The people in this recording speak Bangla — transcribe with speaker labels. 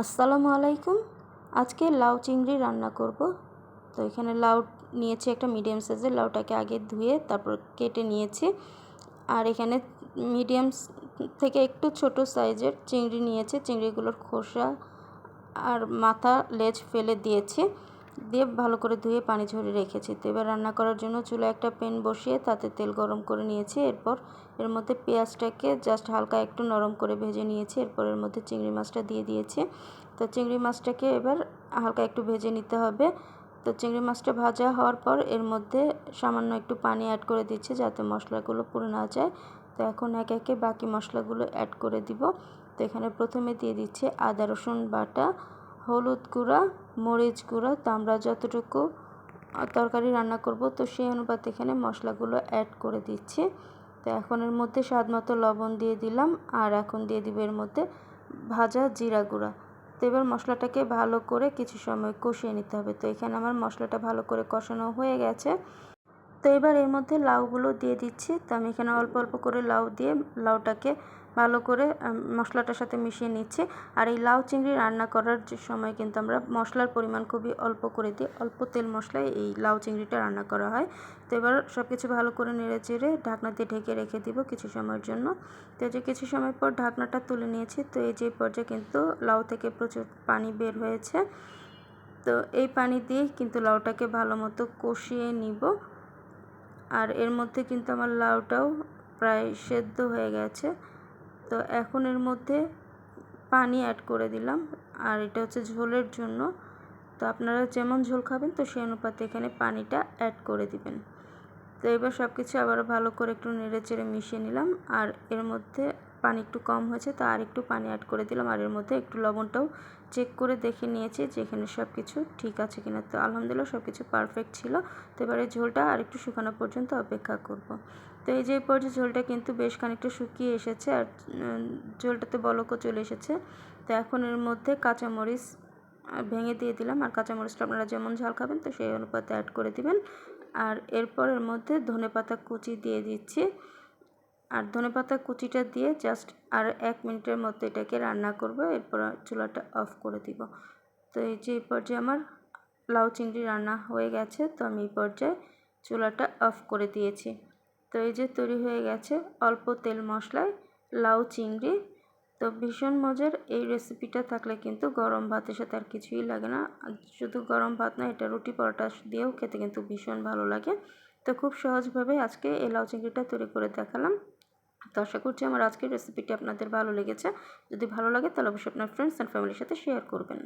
Speaker 1: আসসালামু আলাইকুম। আজকে লাউ চিংড়ি রান্না করব। তো এখানে লাউ নিয়েছি একটা মিডিয়াম সাইজের, লাউটাকে আগে ধুয়ে তারপর কেটে নিয়েছি। আর এখানে মিডিয়াম থেকে একটু ছোট সাইজের চিংড়ি নিয়েছে। চিংড়িগুলোর খোসা আর মাথা লেজ ফেলে দিয়েছি। দিয়ে ভালো করে ধুয়ে পানি ঝরিয়ে রেখেছি। তো এবার রান্না করার জন্য চুলে একটা প্যান বসিয়ে তাতে তেল গরম করে নিয়েছি। এরপর এর মধ্যে পেঁয়াজটাকে জাস্ট হালকা একটু নরম করে ভেজে নিয়েছি। এরপর এর মধ্যে চিংড়ি মাছটা দিয়ে দিয়েছি। তো চিংড়ি মাছটাকে এবার হালকা একটু ভেজে নিতে হবে। তো চিংড়ি মাছটা ভাজা হওয়ার পর এর মধ্যে সামান্য একটু পানি অ্যাড করে দিচ্ছি যাতে মশলাগুলো পুড়ে না যায়। তো এখন একে একে বাকি মশলাগুলো অ্যাড করে দিব। তো এখানে প্রথমে দিয়ে দিচ্ছি আদা রসুন বাটা হলুদ গুঁড়া, মরিচ গুঁড়া তো আমরা যতটুকু তরকারি রান্না করব, তো সেই অনুপাতে এখানে মশলাগুলো অ্যাড করে দিচ্ছি। তো এখন এর মধ্যে স্বাদ মতো লবণ দিয়ে দিলাম, আর এখন দিয়ে দিব এর মধ্যে ভাজা জিরা গুঁড়া। তো এবার মশলাটাকে ভালো করে কিছু সময় কষিয়ে নিতে হবে। তো এখানে আমার মশলাটা ভালো করে কষানো হয়ে গেছে। তো এবার এর মধ্যে লাউগুলো দিয়ে দিচ্ছি। তো আমি এখানে অল্প অল্প করে লাউ দিয়ে লাউটাকে ভালো করে মশলাটার সাথে মিশিয়ে নিচ্ছি। আর এই লাউ চিংড়ি রান্না করার যে সময় কিন্তু আমরা মশলার পরিমাণ খুবই অল্প করে দিই। অল্প তেল মশলায় এই লাউ চিংড়িটা রান্না করা হয়। তো এবার সব কিছু ভালো করে নেড়ে চেড়ে ঢাকনা দিয়ে ঢেকে রেখে দিব কিছু সময়ের জন্য। তো যে কিছু সময় পর ঢাকনাটা তুলে নিয়েছি। তো এই যে পর্যায়ে কিন্তু লাউ থেকে প্রচুর পানি বের হয়েছে। তো এই পানি দিয়ে কিন্তু লাউটাকে ভালো মতো কষিয়ে নিব। আর এর মধ্যে কিন্তু আমার লাউটাও প্রায় সেদ্ধ হয়ে গেছে। তো এখন এর মধ্যে পানি অ্যাড করে দিলাম। আর এটা হচ্ছে ঝোলের জন্য। তো আপনারা যেমন ঝোল খাবেন, তো সেই অনুপাতে এখানে পানিটা অ্যাড করে দিবেন। তো এবার সব কিছু আবারও ভালো করে একটু নেড়ে চেড়ে মিশিয়ে নিলাম। আর এর মধ্যে পানি একটু কম হয়েছে, তো আর একটু পানি অ্যাড করে দিলাম। আর এর মধ্যে একটু লবণটাও চেক করে দেখে নিয়েছি যে এখানে সব কিছু ঠিক আছে কিনা। তো আলহামদুলিল্লাহ সব কিছু পারফেক্ট ছিল। তো এবারে ঝোলটা আর একটু শুকানো পর্যন্ত অপেক্ষা করব। তো এই যে পর্যায়ে ঝোলটা কিন্তু বেশ খানিকটা শুকিয়ে এসেছে আর ঝোলটাতে বলকও চলে এসেছে। তো এখন এর মধ্যে কাঁচামরিচ ভেঙে দিয়ে দিলাম। আর কাঁচামরিচটা আপনারা যেমন ঝাল খাবেন, তো সেই অনুপাতে অ্যাড করে দিবেন। আর এরপর এর মধ্যে ধনে পাতা কুচি দিয়ে দিচ্ছি। আর ধনে পাতা কুচিটা দিয়ে জাস্ট আর এক মিনিটের মতো এটাকে রান্না করব, এরপর চুলাটা অফ করে দিব। তো এই যে এই পর্যায়ে আমার লাউ চিংড়ি রান্না হয়ে গেছে, তো আমি এই পর্যায়ে চুলাটা অফ করে দিয়েছি। তো এই যে তৈরি হয়ে গেছে অল্প তেল মশলায় লাউ চিংড়ি। তো ভীষণ মজার, এই রেসিপিটা থাকলে কিন্তু গরম ভাতের সাথে আর কিছুই লাগে না। শুধু গরম ভাত না এটা রুটি পরোটা দিয়েও খেতে কিন্তু ভীষণ ভালো লাগে। তো খুব সহজভাবে আজকে এই লাউ চিংড়িটা তৈরি করে দেখালাম। তো আশা করছি আমার আজকের রেসিপিটি আপনাদের ভালো লেগেছে। যদি ভালো লাগে তাহলে অবশ্যই আপনার ফ্রেন্ডস অ্যান্ড ফ্যামিলির সাথে শেয়ার করবেন।